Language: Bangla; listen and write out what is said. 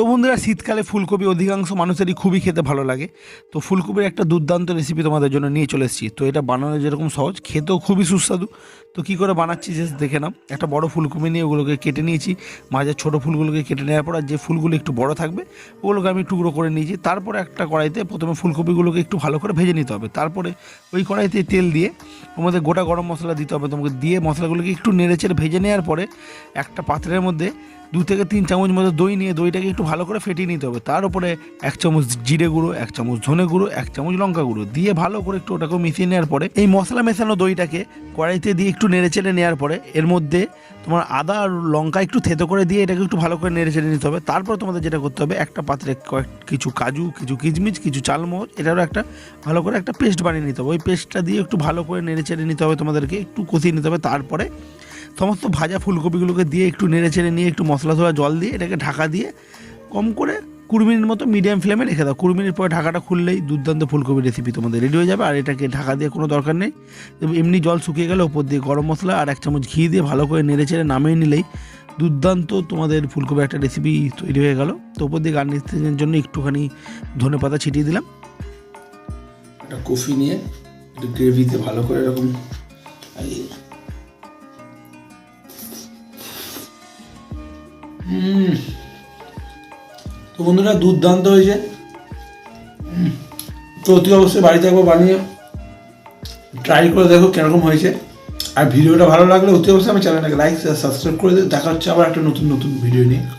তো বন্ধুরা, শীতকালে ফুলকপি অধিকাংশ মানুষেরই খুবই খেতে ভালো লাগে। তো ফুলকপির একটা দুর্দান্ত রেসিপি তোমাদের জন্য নিয়ে চলে এসেছি। তো এটা বানানো যেরকম সহজ, খেতেও খুবই সুস্বাদু। তো কী করে বানাচ্ছি যে দেখে নাও। একটা বড় ফুলকপি নিয়ে ওগুলোকে কেটে নিয়েছি। মাঝে ছোটো ফুলগুলোকে কেটে নেওয়ার পর আর যে ফুলগুলো একটু বড় থাকবে, ওগুলোকে আমি টুকরো করে নিয়েছি। তারপরে একটা কড়াইতে প্রথমে ফুলকপিগুলোকে একটু ভালো করে ভেজে নিতে হবে। তারপরে ওই কড়াইতে তেল দিয়ে তোমাদের গোটা গরম মশলা দিতে হবে তোমাকে। দিয়ে মশলাগুলোকে একটু নেড়ে চেড়ে ভেজে নেওয়ার পরে একটা পাত্রের মধ্যে দু থেকে তিন চামচ মতো দই নিয়ে দইটাকে একটু ভালো করে ফেটিয়ে নিতে হবে। তার উপরে এক চামচ জিরে গুঁড়ো, এক চামচ ধনে গুঁড়ো, এক চামচ লঙ্কা গুঁড়ো দিয়ে ভালো করে একটু ওটাকে মিশিয়ে নেওয়ার পরে এই মশলা মেশানো দইটাকে কড়াইতে দিয়ে একটু নেড়ে চেড়ে নেওয়ার পরে এর মধ্যে তোমার আদা আর লঙ্কা একটু থেতো করে দিয়ে এটাকে একটু ভালো করে নেড়ে চেড়ে নিতে হবে। তারপর তোমাদের যেটা করতে হবে, একটা পাত্রে কয়েক কিছু কাজু, কিছু কিচমিচ কিছু চালমগজ এটারও একটা ভালো করে একটা পেস্ট বানিয়ে নিতে হবে। ওই পেস্টটা দিয়ে একটু ভালো করে নেড়ে চেড়ে নিতে হবে তোমাদেরকে, একটু কষিয়ে নিতে হবে। তারপরে সমস্ত ভাজা ফুলকপিগুলোকে দিয়ে একটু নেড়ে চেড়ে নিয়ে একটু মশলা ধোয়া জল দিয়ে এটাকে ঢাকা দিয়ে কম করে কুড়ি মিনিট মতো মিডিয়াম ফ্লেমে রেখে দাও। কুড়ি মিনিট পরে ঢাকাটা খুললেই দুর্দান্ত ফুলকপি রেসিপি তোমাদের রেডি হয়ে যাবে, আর এটাকে ঢাকা দিয়ে কোনো দরকার নেই। এমনি জল শুকিয়ে গেলে ওপর দিয়ে গরম মশলা আর এক চামচ ঘি দিয়ে ভালো করে নেড়ে চেড়ে নামিয়ে নিলেই দুর্দান্ত তোমাদের ফুলকপি একটা রেসিপি তৈরি হয়ে গেল। তো ওপর দিয়ে গার্নিশিংয়ের জন্য একটুখানি ধনে পাতা ছিটিয়ে দিলাম। একটা কফি নিয়ে একটু গ্রেভিতে ভালো করে এরকম হুম। তো বন্ধুরা, দুর্দান্ত হয়েছে। তো অতি অবশ্যই বাড়িতে একবার বানিয়ে ট্রাই করে দেখো কেরকম হয়েছে। আর ভিডিওটা ভালো লাগলে অতি অবশ্যই আমার চ্যানেলটাকে লাইক সাবস্ক্রাইব করে দিও দেখা হচ্ছে আবার একটা নতুন নতুন ভিডিও নিয়ে।